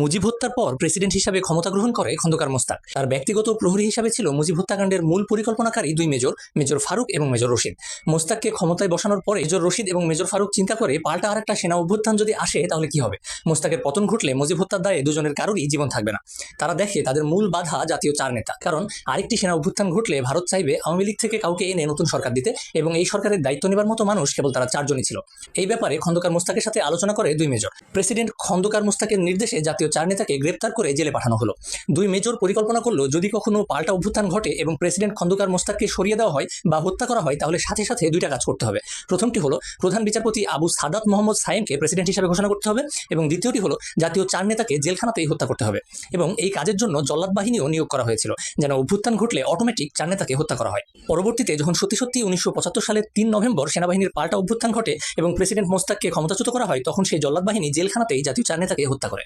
মুজিব হত্যার পর প্রেসিডেন্ট হিসাবে ক্ষমতা গ্রহণ করে খন্দকার মোস্তাক। তার ব্যক্তিগত প্রহরী হিসাবে ছিল মুজিব হত্যাকাণ্ডের মূল পরিকল্পনাকারী দুই মেজর মেজর ফারুক এবং মেজর রশিদ। মোস্তাককে ক্ষমতায় বসানোর পরে মেজর রশিদ এবং মেজর ফারুক চিন্তা করে, পাল্টা আরেকটা সেনা অভ্যুত্থান যদি আসে, তাহলে কি হবে? মোস্তাকের পতন ঘটলে মুজিব হত্যার দায়ে দুজনের কারোরই জীবন থাকবে না। তারা দেখে তাদের মূল বাধা জাতীয় চার নেতা। কারণ আরেকটি সেনা অভ্যুত্থান ঘটলে ভারত চাইবে আওয়ামী লীগ থেকে কাউকে এনে নতুন সরকার দিতে এবং এই সরকারের দায়িত্ব নেবার মতো মানুষ কেবল তারা চারজনই ছিল। এই ব্যাপারে খন্দকার মোস্তাকের সাথে আলোচনা করে দুই মেজর। প্রেসিডেন্ট খন্দকার মোস্তাকের নির্দেশে জাতীয় চার নেতাকে গ্রেপ্তার করে জেলে পাঠানো হলো। দুই মেজর পরিকল্পনা করল, যদি কখনো পাল্টা অভ্যুত্থান ঘটে এবং প্রেসিডেন্ট খন্দকার মোস্তাককে সরিয়ে দেওয়া হয় বা হত্যা করা হয়, তাহলে সাথে সাথে দুইটা কাজ করতে হবে। প্রথমটি হলো, প্রধান বিচারপতি আবু সাদাত মোহাম্মদ সাইমকে প্রেসিডেন্ট হিসেবে ঘোষণা করতে হবে এবং দ্বিতীয়টি হলো, জাতীয় চার নেতাকে জেলখানাতেই হত্যা করতে হবে এবং এই কাজের জন্য জল্লাদ বাহিনীও নিয়োগ করা হয়েছিল, যেন অভ্যুত্থান ঘটলে অটোমেটিক চার নেতাকে হত্যা করা হয়। পরবর্তীতে যখন সত্যি সত্যি উনিশশো পঁচাত্তর সালের তিন নভেম্বর সেনাবাহিনীর পাল্টা অভ্যুত্থান ঘটে এবং প্রেসিডেন্ট মোস্তাককে ক্ষমতাচ্যুত করা হয়, তখন সেই জল্লাদ বাহিনী জেলখানাতেই জাতীয় চার নেতাকে হত্যা করে।